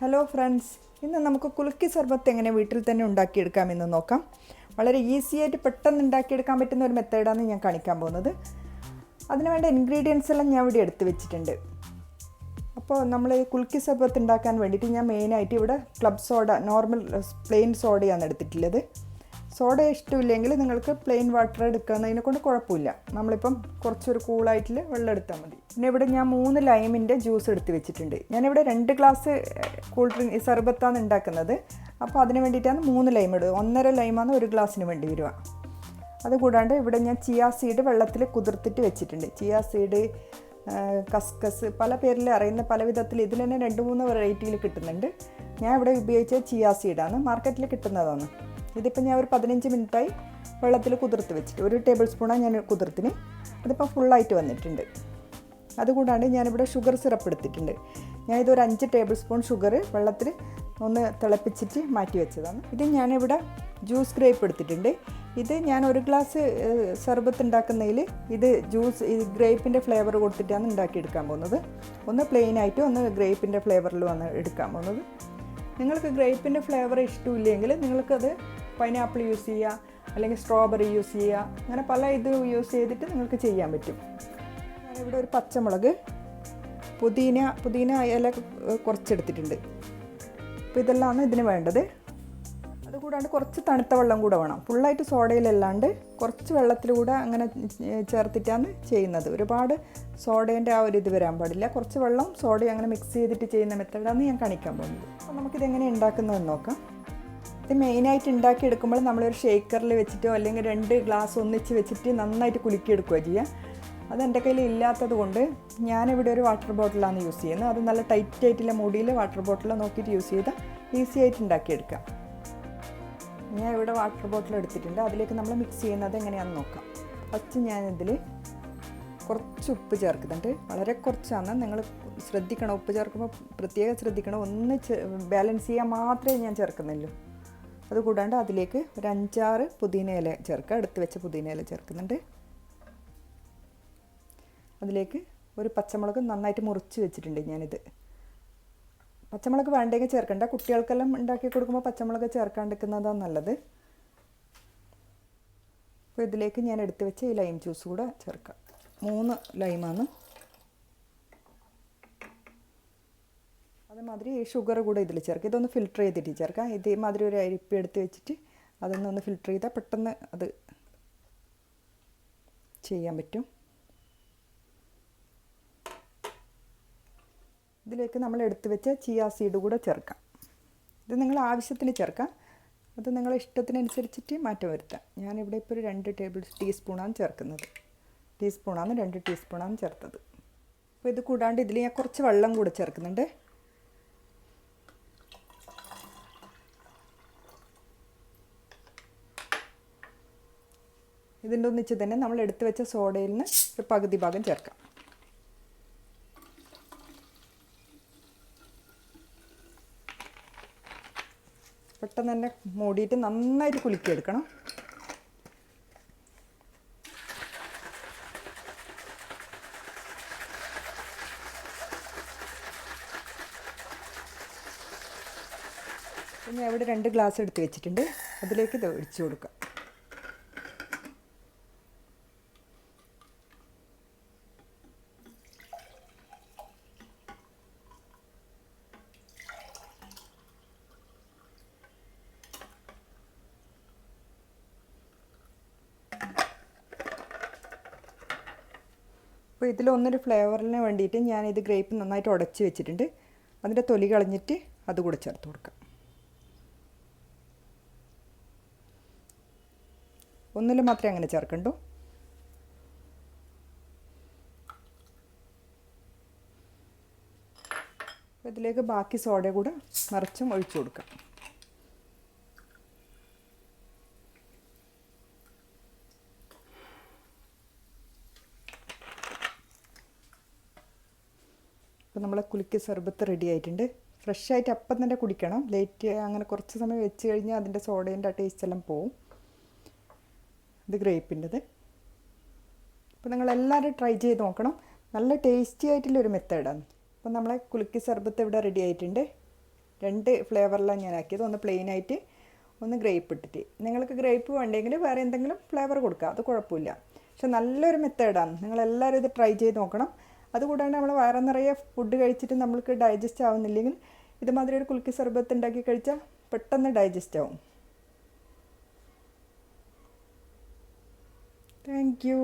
Hello friends ഇന്ന് നമുക്ക് കുലുക്കി സർബത്ത് എങ്ങനെ വീട്ടിൽ തന്നെ ഉണ്ടാക്കിയെടുക്കാമെന്ന് നോക്കാം. വളരെ ഈസി ആയിട്ട് പെട്ടെന്ന് ഉണ്ടാക്കിയെടുക്കാൻ പറ്റുന്ന ഒരു മെത്തേഡാണ് ഞാൻ കാണിക്കാൻ പോകുന്നത്. അതിനുവേണ്ട ഇൻഗ്രീഡിയൻസ് എല്ലാം ഞാൻ ഇവിടെ എടുത്ത് വെച്ചിട്ടുണ്ട്. അപ്പോൾ നമ്മൾ കുലുക്കി സർബത്ത് ഉണ്ടാക്കാൻ വേണ്ടിയിട്ട് ഞാൻ മെയിനായിട്ട് ഇവിടെ ക്ലബ് സോഡ നോർമൽ പ്ലെയിൻ സോഡയാണ് എടുത്തിട്ടുള്ളത്. സോഡ ഇഷ്ടമില്ലെങ്കിൽ നിങ്ങൾക്ക് പ്ലെയിൻ വാട്ടർ എടുക്കുന്നതിനെ കൊണ്ട് കുഴപ്പമില്ല. നമ്മളിപ്പം കുറച്ചൊരു കൂളായിട്ടുള്ള വെള്ളം എടുത്താൽ മതി. പിന്നെ ഇവിടെ ഞാൻ മൂന്ന് ലൈമിന്റെ ജ്യൂസ് എടുത്ത് വെച്ചിട്ടുണ്ട്. ഞാനിവിടെ രണ്ട് ഗ്ലാസ് കൂൾ ഡ്രിങ്ക് സർബത്താണ് ഉണ്ടാക്കുന്നത്. അപ്പോൾ അതിന് വേണ്ടിയിട്ടാണ് മൂന്ന് ലൈം ഇടുക ഒന്നര ലൈമാണ് ഒരു ഗ്ലാസ്സിന് വേണ്ടി വരിക. അതുകൂടാണ്ട് ഇവിടെ ഞാൻ ചിയാ സീഡ് വെള്ളത്തിൽ കുതിർത്തിട്ട് വെച്ചിട്ടുണ്ട്. ചിയാ സീഡ് കസ്കസ് പല പേരിൽ അറിയുന്ന പല വിധത്തിൽ ഇതിൽ തന്നെ രണ്ട് മൂന്ന് വെറൈറ്റിയിൽ കിട്ടുന്നുണ്ട്. ഞാൻ ഇവിടെ ഉപയോഗിച്ച ചിയാ സീഡാണ് മാർക്കറ്റിൽ കിട്ടുന്നതാണ്. ഇതിപ്പോൾ ഞാൻ ഒരു പതിനഞ്ച് മിനിറ്റായി വെള്ളത്തിൽ കുതിർത്ത് വെച്ചിട്ട് ഒരു ടേബിൾ സ്പൂണാണ് ഞാൻ കുതിർത്തിന്. അതിപ്പോൾ ഫുള്ളായിട്ട് വന്നിട്ടുണ്ട്. അതുകൂടാണ്ട് ഞാനിവിടെ ഷുഗർ സിറപ്പ് എടുത്തിട്ടുണ്ട്. ഞാൻ ഒരു അഞ്ച് ടേബിൾ സ്പൂൺ ഷുഗർ വെള്ളത്തിൽ ഒന്ന് തിളപ്പിച്ചിട്ട് മാറ്റി വെച്ചതാണ്. ഇത് ഞാനിവിടെ ജ്യൂസ് ഗ്രേപ്പ് എടുത്തിട്ടുണ്ട്. ഇത് ഞാൻ ഒരു ഗ്ലാസ് സർബത്ത് ഉണ്ടാക്കുന്നതിൽ ഇത് ജ്യൂസ് ഈ ഗ്രേപ്പിന്റെ ഫ്ലേവർ കൊടുത്തിട്ടാണ് ഉണ്ടാക്കിയെടുക്കാൻ പോകുന്നത്. ഒന്ന് പ്ലെയിൻ ആയിട്ട് ഒന്ന് ഗ്രേപ്പിന്റെ ഫ്ലേവറിൽ വന്ന് എടുക്കാൻ പോകുന്നത്. നിങ്ങൾക്ക് ഗ്രേപ്പിന്റെ ഫ്ലേവർ ഇഷ്ടമില്ലെങ്കിൽ നിങ്ങൾക്കത് പൈനാപ്പിൾ യൂസ് ചെയ്യുക അല്ലെങ്കിൽ സ്ട്രോബെറി യൂസ് ചെയ്യുക അങ്ങനെ പല ഇത് യൂസ് ചെയ്തിട്ട് നിങ്ങൾക്ക് ചെയ്യാൻ പറ്റും. ഇവിടെ ഒരു പച്ചമുളക് പുതിന പുതിന ഇല കുറച്ചെടുത്തിട്ടുണ്ട്. അപ്പോൾ ഇതെല്ലാമാണ് ഇതിന് വേണ്ടത്. അതുകൂടാണ്ട് കുറച്ച് തണുത്ത വെള്ളം കൂടെ വേണം. ഫുള്ളായിട്ട് സോഡയിലല്ലാണ്ട് കുറച്ച് വെള്ളത്തിലൂടെ അങ്ങനെ ചേർത്തിട്ടാണ് ചെയ്യുന്നത്. ഒരുപാട് സോഡേന്റെ ആ ഒരു ഇത് വരാൻ പാടില്ല. കുറച്ച് വെള്ളം സോഡയും അങ്ങനെ മിക്സ് ചെയ്തിട്ട് ചെയ്യുന്ന മെത്തേഡാണ് ഞാൻ കാണിക്കാൻ പോകുന്നത്. അപ്പോൾ നമുക്കിതെങ്ങനെ ഉണ്ടാക്കുന്നതെന്ന് നോക്കാം. ഇത് മെയിനായിട്ട് ഉണ്ടാക്കിയെടുക്കുമ്പോൾ നമ്മളൊരു ഷേക്കറിൽ വെച്ചിട്ടോ അല്ലെങ്കിൽ രണ്ട് ഗ്ലാസ് ഒന്നിച്ച് വെച്ചിട്ട് നന്നായിട്ട് കുലുക്കിയെടുക്കുകയോ ചെയ്യുക അത് എന്റെ കയ്യിൽ ഇല്ലാത്തത് കൊണ്ട് ഞാനിവിടെ ഒരു വാട്ടർ ബോട്ടിലാണ് യൂസ് ചെയ്യുന്നത്. അത് നല്ല ടൈറ്റ് ആയിട്ടുള്ള മുടിയിൽ വാട്ടർ ബോട്ടിൽ നോക്കിയിട്ട് യൂസ് ചെയ്താൽ ഈസി ആയിട്ട് ഉണ്ടാക്കിയെടുക്കാം. ഞാൻ ഇവിടെ വാട്ടർ ബോട്ടിൽ എടുത്തിട്ടുണ്ട്. അതിലേക്ക് നമ്മൾ മിക്സ് ചെയ്യുന്നത് എങ്ങനെയാണെന്ന് നോക്കാം. ഫസ്റ്റ് ഞാനിതിൽ കുറച്ച് ഉപ്പ് ചേർക്കുന്നുണ്ട് വളരെ കുറച്ചാണ്. നിങ്ങൾ ശ്രദ്ധിക്കണം. ഉപ്പ് ചേർക്കുമ്പോൾ പ്രത്യേകം ശ്രദ്ധിക്കണം. ഒന്ന് ബാലൻസ് ചെയ്യാൻ മാത്രമേ ഞാൻ ചേർക്കുന്നുള്ളൂ. അതുകൂടാണ്ട് അതിലേക്ക് ഒരു അഞ്ചാറ് പുതിന ഇല ചേർക്കുക. എടുത്ത് വെച്ച പുതിന ഇല ചേർക്കുന്നുണ്ട്. അതിലേക്ക് ഒരു പച്ചമുളക് നന്നായിട്ട് മുറിച്ച് വെച്ചിട്ടുണ്ട് ഞാനിത്. പച്ചമുളക് വേണ്ടെങ്കിൽ ചേർക്കണ്ട. കുട്ടികൾക്കെല്ലാം ഉണ്ടാക്കി കൊടുക്കുമ്പോൾ പച്ചമുളക് ചേർക്കാണ്ടിരിക്കുന്നതാണ് നല്ലത്. അപ്പോൾ ഇതിലേക്ക് ഞാൻ എടുത്ത് വെച്ച ഈ ലൈം ജ്യൂസ് കൂടെ ചേർക്കാം. മൂന്ന് ലൈമാണ് അതേമാതിരി ഷുഗർ കൂടെ ഇതിൽ ചേർക്കുക. ഇതൊന്ന് ഫിൽറ്റർ ചെയ്തിട്ട് ചേർക്കാം ഇതേമാതിരി ഒരു അരിപ്പ് എടുത്ത് വെച്ചിട്ട് അതൊന്നൊന്ന് ഫിൽറ്റർ ചെയ്താൽ പെട്ടെന്ന് അത് ചെയ്യാൻ പറ്റും. ഇതിലേക്ക് നമ്മൾ എടുത്തു വെച്ച ചിയാ സീഡ് കൂടെ ചേർക്കാം. ഇത് നിങ്ങൾ ആവശ്യത്തിന് ചേർക്കാം. അത് നിങ്ങളെ ഇഷ്ടത്തിനനുസരിച്ചിട്ട് മാറ്റം വരുത്താം. ഞാനിവിടെ ഇപ്പോൾ ഒരു രണ്ട് ടേബിൾ ടീസ്പൂണാണ് ചേർക്കുന്നത്. ടീസ്പൂണാണ് രണ്ട് ടീസ്പൂണാണ് ചേർത്തത്. അപ്പോൾ ഇത് കൂടാണ്ട് ഇതിൽ ഞാൻ കുറച്ച് വെള്ളം കൂടെ ചേർക്കുന്നുണ്ട്. ഇതിന്റെ ഒന്നിച്ച് തന്നെ നമ്മൾ എടുത്തു വെച്ച സോഡയിൽ നിന്ന് ഒരു പകുതി ഭാഗം ചേർക്കാം. പെട്ടെന്ന് തന്നെ മൂടിയിട്ട് നന്നായിട്ട് കുലുക്കിയെടുക്കണം. പിന്നെ അവിടെ രണ്ട് ഗ്ലാസ് എടുത്ത് വെച്ചിട്ടുണ്ട്. അതിലേക്ക് ഇത് ഒഴിച്ചു കൊടുക്കാം. അപ്പോൾ ഇതിൽ ഒന്നൊരു ഫ്ലേവറിന് വേണ്ടിയിട്ട് ഞാൻ ഞാനിത് ഗ്രേപ്പ് നന്നായിട്ട് ഉടച്ച് വെച്ചിട്ടുണ്ട്. അതിന്റെ തൊലി കളഞ്ഞിട്ട് അത് കൂടെ ചേർത്ത് കൊടുക്കാം. ഒന്നിൽ മാത്രമേ അങ്ങനെ ചേർക്കണ്ടൂ. ഇതിലേക്ക് ബാക്കി സോഡ കൂടെ നിറച്ചും ഒഴിച്ചു കൊടുക്കാം. അപ്പോൾ നമ്മളെ കുലുക്കി സർബത്ത് റെഡി ആയിട്ടുണ്ട്. ഫ്രഷ് ആയിട്ട് അപ്പം തന്നെ കുടിക്കണം. ലേറ്റ് അങ്ങനെ കുറച്ച് സമയം വെച്ച് കഴിഞ്ഞാൽ അതിന്റെ സോഡേന്റെ ടേസ്റ്റ് എല്ലാം പോവും. ഇത് ഗ്രേപ്പിന്റെത്. അപ്പോൾ നിങ്ങളെല്ലാവരും ട്രൈ ചെയ്ത് നോക്കണം. നല്ല ടേസ്റ്റി ആയിട്ടുള്ളൊരു മെത്തേഡാണ്. അപ്പോൾ നമ്മളെ കുലുക്കി സർബത്ത് ഇവിടെ റെഡി ആയിട്ടുണ്ട്. രണ്ട് ഫ്ലേവറിലാണ് ഞാൻ ആക്കിയത്. ഒന്ന് പ്ലെയിൻ ആയിട്ട് ഒന്ന് ഗ്രേപ്പ് ഇട്ടിട്ട്. നിങ്ങൾക്ക് ഗ്രേപ്പ് വേണ്ടെങ്കിൽ വേറെ എന്തെങ്കിലും ഫ്ലേവർ കൊടുക്കുക അത് കുഴപ്പമില്ല. പക്ഷെ നല്ലൊരു മെത്തേഡാണ്. നിങ്ങളെല്ലാവരും ഇത് ട്രൈ ചെയ്ത് നോക്കണം. അതുകൂടാണ്ട് നമ്മൾ വയറ് നിറയെ ഫുഡ് കഴിച്ചിട്ട് നമ്മൾക്ക് ഡൈജസ്റ്റ് ആവുന്നില്ലെങ്കിൽ ഇതുമാതിരി ഒരു കുലുക്കി സർബത്ത് ഉണ്ടാക്കി കഴിച്ചാൽ പെട്ടെന്ന് ഡൈജസ്റ്റ് ആവും. Thank you